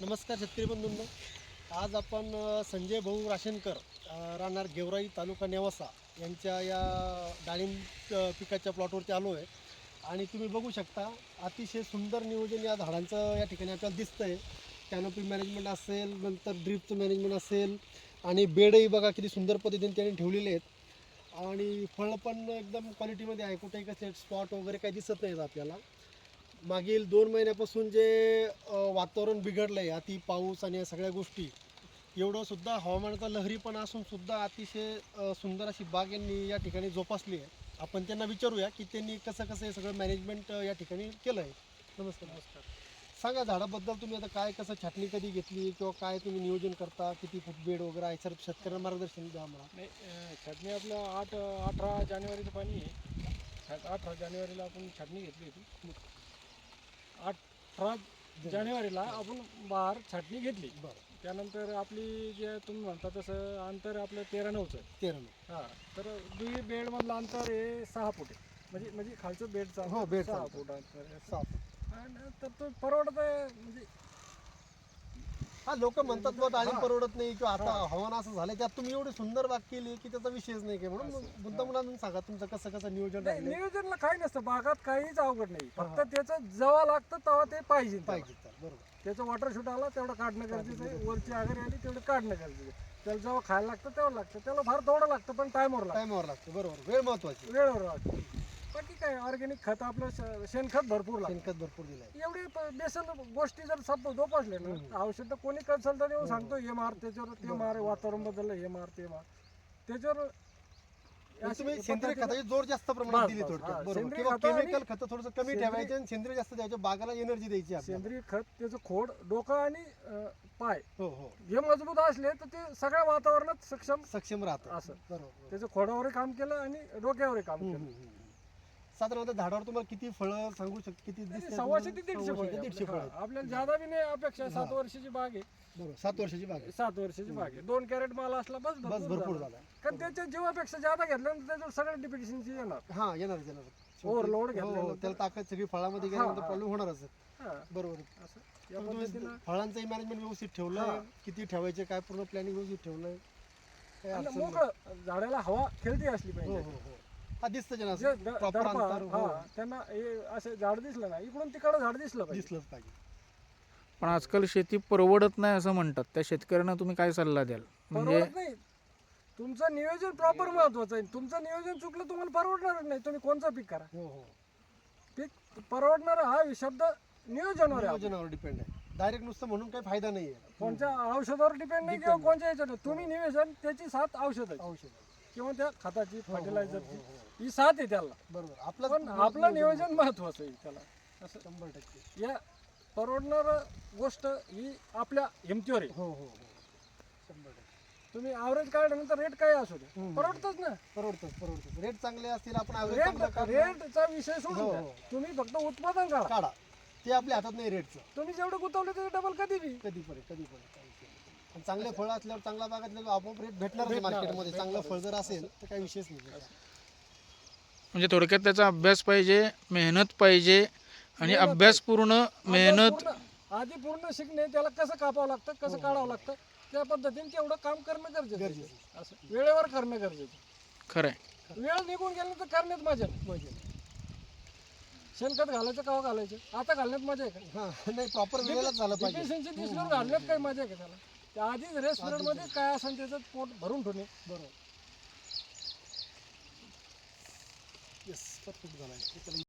नमस्कार शेतकरी बंधूंनो. आज आपण संजय भाऊ राशनकर राहणार गेवराई तालुका नेवासा यांच्या या डाळिंब पिकाच्या प्लॉटवरती आलो आहे. आणि तुम्ही बघू शकता अतिशय सुंदर नियोजन या झाडांचं या ठिकाणी आपल्याला दिसतं आहे कॅनोपी मॅनेजमेंट असेल नंतर ड्रीपचं मॅनेजमेंट असेल आणि बेडही बघा किती सुंदर पद्धतीने त्यांनी ठेवलेले आहेत. आणि फळं पण एकदम क्वालिटीमध्ये आहे. कुठेही कसे स्पॉट वगैरे काही दिसत नाहीत आपल्याला. मागील दोन महिन्यापासून जे वातावरण बिघडलं आहे अति पाऊस आणि या सगळ्या गोष्टी एवढं सुद्धा हवामानाचा लहरीपणा असून सुद्धा अतिशय सुंदर अशी बाग यांनी या ठिकाणी जोपासली आहे. आपण त्यांना विचारूया की त्यांनी कसं कसं हे सगळं मॅनेजमेंट या ठिकाणी केलं आहे नमस्कार. नमस्कार. सांगा झाडाबद्दल तुम्ही आता काय कसं छाटणी कधी घेतली किंवा काय तुम्ही नियोजन करता? किती फूट बेड वगैरे आहे? सर शेतकऱ्यांना मार्गदर्शन द्या मला नाही छाटणी आपलं आठ अठरा जानेवारीचं पाणी आहे. अठरा जानेवारीला आपण छाटणी घेतली होती. अठरा जानेवारीला आपण बाहेर छाटणी घेतली. बरं त्यानंतर आपली जे तुम्ही म्हणता तसं अंतर आपलं तेरा नऊचं तेरा मे हां तर दुई बेडमधलं अंतर हे सहा फूट आहे. म्हणजे म्हणजे खालचं बेडचं हो, बेडचं सहा अंतर. फूट अंतर आहे. सहा फूट. आणि तर तो परवडत आहे म्हणजे हा लोक म्हणतात बा डाळिंब हा. परवडत नाही किंवा आता. हवामान असं झालं त्यात तुम्ही एवढी सुंदर बाग केली की त्याचा विषयच नाही काय म्हणून. मुद्दा मुलांना सांगा तुमचं कसं कसं नियोजन नाही, राहिलं नियोजनला काही नसतं बागात काहीच अवघड नाही. फक्त त्याचं जेव्हा लागतं तेव्हा ते पाहिजे. पाहिजे तर बरोबर. त्याचं वॉटर शूट आला तेवढं काढणं गरजेचं आहे. वरची आगरी आली तेवढं काढणं गरजेचं आहे. त्याला जेव्हा खायला लागतं तेव्हा लागतं. त्याला फार थोडं लागतं पण टायमवर लागतं. टायमावर लागतं बरोबर. वेळ महत्वाची वेळेवर लागतं. बाकी काय ऑर्गॅनिक खत आपलं श- शेणखत भरपूर लागतं. शेणखत भरपूर दिलाय. एवढी प- बेसन गोष्टी जर सब जोपासले ना. औषध कोणी कन्सल्टंट येऊन सांगतो हे मार त्याच्यावर ते मार वातावरण बदललं हे मार ते मार. त्याच्यावर पण अशी तुम्ही सेंद्रिय पद्धतीनं- खताची जोर जास्त प्रमाणात बस, दिली बस, थोडक्यात. हा. बरोबर. सेंद्रिय किंवा खतं आणि- केमिकल खतं थोडंसं कमी सेंद्रिय- ठेवायचे आणि सेंद्रिय जास्त द्यायचे बागाला एनर्जी द्यायची आपल्याला. सेंद्रिय खत त्याचं खोड डोकं आणि अं, पाय हो हो. हे मजबूत असले तर ते सगळ्या वातावरणात सक्षम सक्षम राहतं. असं. बरोबर. त्याचं खोडावरही काम केलं आणि डोक्यावरही काम हम्म, केलं. हम्म, हम्म. साधारणतः झाडावर तुम्हाला किती फळं सांगू शक किती दिसतात सव्वाशे ते? दीडशे फळ ते दीडशे फळ. आपल्याला जादा बी नाही अपेक्षा सात वर्षाची बाग आहे. बरोबर सात वर्षाची बाग आहे. सात वर्षाची बाग आहे. दोन कॅरेट माल असला बस बस भरपूर झाला. झाला. कारण त्याच्या जीवापेक्षा जादा घेतल्यानंतर त्याच्यावर सगळ्या डिफिशियन्सी येणार. हा येणार येणार. Overload हो, हो, घेतल्यानंतर- त्याला ताकद सगळी फळामध्ये गेल्यानंतर हा. प्रॉब्लेम होणारच हा, बरोबर असं. या पण तुम्ही पद्धतीनं फळांचंही मॅनेजमेंट व्यवस्थित ठेवलंय. हा. किती ठेवायचे काय पूर्ण प्लॅनिंग व्यवस्थित आणि अडचण नाही. मोकळं. झाडाला हवा खेळती असली हो पाहिजे. हो हो. हा दिसतं जे जना द- प्रॉपर दडपा, अंतर हो हा, त्यांना हे असं झाड दिसलं ना इकडून तिकडं झाड दिसलं पाहिजे. दिसलंच पाहिजे. पण आजकाल शेती परवडत नाही असं म्हणतात. त्या शेतकऱ्यांना तुम्ही काय सल्ला द्याल? म्हणजे परवडत नाही. तुमचं नियोजन प्रॉपर महत्वाचं आहे. तुमचं नियोजन चुकलं तुम्हाला परवडणार नाही. तुम्ही कोणचं पीक करा? हो हो. पीक परवडणार हा शब्द नियोजनावर आहे. आपलं. नियोजनावर डिपेंड आहे. डायरेक्ट नुसतं म्हणून काही फायदा नाहीये. कोणत्या औषधावर डिपेंड नाही किंवा. कोणत्या याच्यावर. तुम्ही नियोजन त्याची साथ औषध औषध. किंवा त्या खताची हो, हो, हो, फर्टिलायझरची हो, हो. साथ आहे त्याला. बरोबर. आपलं पण आपलं नियोजन महत्वाचं आहे त्याला. असं शंभर टक्के. या परवडणार गोष्ट ही आपल्या हिमतीवर आहे. हो हो हो. शंभर टक्के. तुम्ही ॲव्हरेज काढल्यानंतर रेट काय असू दे हम्म. परवडतच ना. परवडतच परवडतच. रेट चांगले असतील आपण average रेट रेटचा विषय सोडून हो, द्या. हो. तुम्ही फक्त उत्पादन काढा. काढा. ते आपल्या हातात नाही रेटचं तुम्ही जेवढं गुंतवले ते डबल कधी बी. कधी पण कधी पण चांगले फळ असल्यावर चांगला बाग असल्यावर आपोआप रेट भेटणार भेटणार, मार्केटमध्ये चांगलं फळ जर. असेल तर काही विषयच नाही म्हणजे थोडक्यात त्याचा अभ्यास पाहिजे मेहनत पाहिजे आणि मेहनत अभ्यासपूर्ण आता मेहनत पूर्ण- आधी पूर्ण शिकणे त्याला कसं कापावं लागतं कसं हो. काढावं लागतं त्या पद्धतीने तेवढं काम करणं गरजेचं आहे. गरजेचं असं. वेळेवर करणं गरजेचं आहे. खरंय. वेळ निघून गेल्यानंतर करण्यात मजा नाही. म्हणजे शेणखत घालायचं केव्हा घालायचं? आता घालण्यात मजा आहे का? हा नाही प्रॉपर वेळेलाच झालं पाहिजे. डिफिशियन्सी दिसल्यावर घालण्यात काही मजा आहे का त्याला? त्या आधीच रेस्ट पिरियडमध्ये काय असेल त्याचं पोट भरून ठेवणे. बरोबर. येस परफेक्ट झाला.